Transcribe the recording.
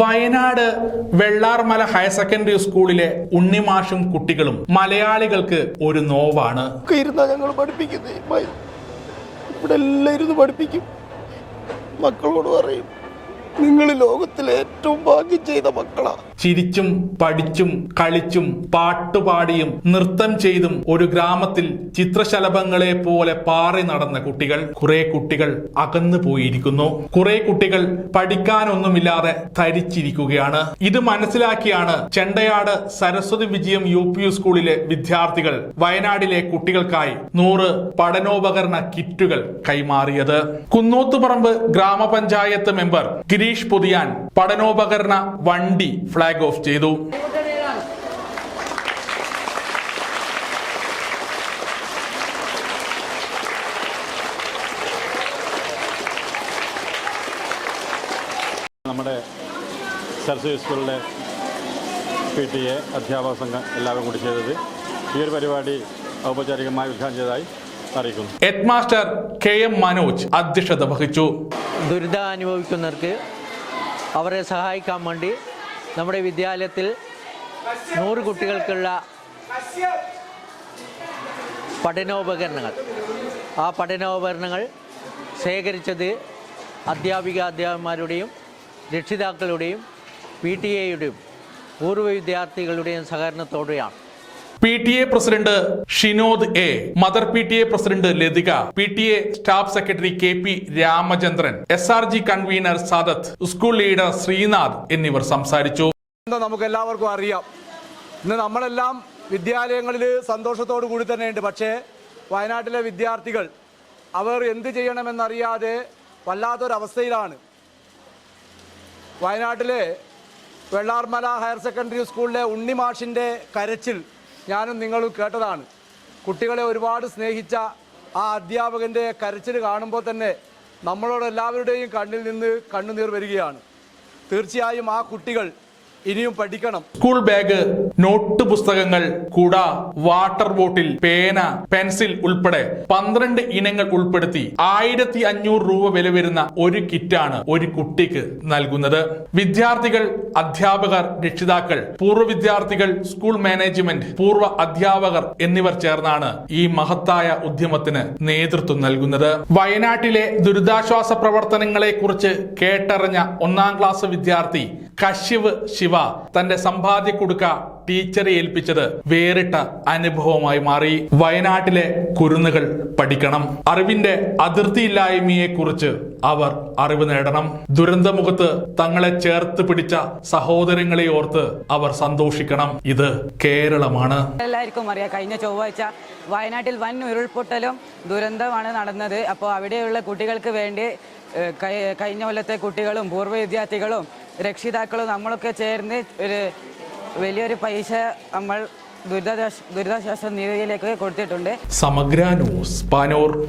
Wayanad Vellarmala higher secondary സ്കൂളിലെ ഉണ്ണിമാഷും കുട്ടികളും മലയാളികൾക്ക് ഒരു നോവാണ്. ഇരുന്നാ ഞങ്ങൾ പഠിപ്പിക്കുന്നത് പഠിപ്പിക്കും. മക്കളോട് പറയും നിങ്ങൾ ലോകത്തിലെ ഏറ്റവും ഭാഗ്യം ചെയ്ത മക്കളാ ചിരിച്ചും പഠിച്ചും കളിച്ചും പാട്ടുപാടിയും നൃത്തം ചെയ്തും ഒരു ഗ്രാമത്തിൽ ചിത്രശലഭങ്ങളെ പോലെ പാറി നടന്ന കുട്ടികൾ കുറെ കുട്ടികൾ അകന്നു പോയിരിക്കുന്നു. കുറെ കുട്ടികൾ പഠിക്കാനൊന്നുമില്ലാതെ ധരിച്ചിരിക്കുകയാണ് ഇത് മനസ്സിലാക്കിയാണ് ചെണ്ടയാട് സരസ്വതി വിജയം യു പി സ്കൂളിലെ വിദ്യാർത്ഥികൾ വയനാടിലെ കുട്ടികൾക്കായി നൂറ് പഠനോപകരണ കിറ്റുകൾ കൈമാറിയത്. കുന്നോത്തുപറമ്പ് ഗ്രാമപഞ്ചായത്ത് മെമ്പർ ഗിരീഷ് പുതിയാൻ പഠനോപകരണ വണ്ടി ഫ്ളാഗ് ഓഫ് ചെയ്തു. നമ്മുടെ സരസ്വതി സ്കൂളിലെ പി ടി എ അധ്യാപക സംഘം എല്ലാവരും കൂടി ചെയ്തത് ഈ ഒരു പരിപാടി ഔപചാരികമായി ഉദ്ഘാടനം ചെയ്തതായി അറിയിക്കുന്നു. Head master K M Manoj അധ്യക്ഷത വഹിച്ചു. ദുരിതം അനുഭവിക്കുന്നവർക്ക് അവരെ സഹായിക്കാൻ വേണ്ടി നമ്മുടെ വിദ്യാലയത്തിൽ നൂറ് കുട്ടികൾക്കുള്ള പഠനോപകരണങ്ങൾ. ആ പഠനോപകരണങ്ങൾ ശേഖരിച്ചത് അധ്യാപിക അധ്യാപകന്മാരുടെയും രക്ഷിതാക്കളുടെയും പി ടി എയുടെയും പൂർവ വിദ്യാർത്ഥികളുടെയും സഹകരണത്തോടെയാണ്. P T A president Shinod A mother P T A president Lathika P T A staff secretary K P Ramachandran S R G convener Sadath school leader Sreenath എന്നിവർ സംസാരിച്ചു. നമുക്ക് എല്ലാവർക്കും അറിയാം. ഇന്ന് നമ്മളെല്ലാം വിദ്യാലയങ്ങളിൽ സന്തോഷത്തോടു കൂടി തന്നെയുണ്ട്. പക്ഷേ വയനാട്ടിലെ വിദ്യാർത്ഥികൾ അവർ എന്ത് ചെയ്യണമെന്നറിയാതെ വല്ലാത്തൊരവസ്ഥയിലാണ്. വയനാട്ടിലെ വെള്ളാർമല ഹയർ സെക്കൻഡറി സ്കൂളിലെ ഉണ്ണിമാഷിന്റെ കരച്ചിൽ ഞാനും നിങ്ങളും കേട്ടതാണ്. കുട്ടികളെ ഒരുപാട് സ്നേഹിച്ച ആ അധ്യാപകന്റെ കരച്ചിൽ കാണുമ്പോൾ തന്നെ നമ്മളോട് എല്ലാവരുടെയും കണ്ണിൽ നിന്ന് കണ്ണുനീർ വരികയാണ്. തീർച്ചയായും ആ കുട്ടികൾ ഇനിയും പഠിക്കണം. സ്കൂൾ ബാഗ് നോട്ട് പുസ്തകങ്ങൾ കുട വാട്ടർ ബോട്ടിൽ പേന പെൻസിൽ ഉൾപ്പെടെ പന്ത്രണ്ട് ഇനങ്ങൾ ഉൾപ്പെടുത്തി ആയിരത്തി അഞ്ഞൂറ് രൂപ വില വരുന്ന ഒരു കിറ്റാണ് ഒരു കുട്ടിക്ക് നൽകുന്നത്. വിദ്യാർത്ഥികൾ അധ്യാപകർ രക്ഷിതാക്കൾ പൂർവ വിദ്യാർത്ഥികൾ സ്കൂൾ മാനേജ്മെന്റ് പൂർവ അധ്യാപകർ എന്നിവർ ചേർന്നാണ് ഈ മഹത്തായ ഉദ്യമത്തിന് നേതൃത്വം നൽകുന്നത്. വയനാട്ടിലെ ദുരിതാശ്വാസ പ്രവർത്തനങ്ങളെ കുറിച്ച് കേട്ടറിഞ്ഞ ഒന്നാം ക്ലാസ് വിദ്യാർത്ഥി കശ്യവ് ശിവ തന്റെ സമ്പാദ്യ കൊടുക്ക. ടീച്ചറെ ഏൽപ്പിച്ചത് വേറിട്ട അനുഭവമായി മാറി. വയനാട്ടിലെ കുരുന്നുകൾ പഠിക്കണം. അറിവിന്റെ അതിർത്തിയില്ലായ്മയെ കുറിച്ച് അവർ അറിവ് നേടണം. ദുരന്തമുഖത്ത് തങ്ങളെ ചേർത്ത് പിടിച്ച സഹോദരങ്ങളെ ഓർത്ത് അവർ സന്തോഷിക്കണം. ഇത് കേരളമാണ്. എല്ലാവർക്കും അറിയാം. കഴിഞ്ഞ ചൊവ്വാഴ്ച വയനാട്ടിൽ വൻ ഉരുൾപൊട്ടലും ദുരന്തമാണ് നടന്നത്. അപ്പോൾ അവിടെയുള്ള കുട്ടികൾക്ക് വേണ്ടി കഴിഞ്ഞ കൊല്ലത്തെ കുട്ടികളും പൂർവ വിദ്യാർത്ഥികളും രക്ഷിതാക്കളും നമ്മളൊക്കെ ചേർന്ന് ഒരു വലിയൊരു പൈസ നമ്മൾ ദുരിതാശ്വാസ ദുരിതാശ്വാസ നിധിയിലേക്ക് കൊടുത്തിട്ടുണ്ട്. സമഗ്ര ന്യൂസ് പാനൂർ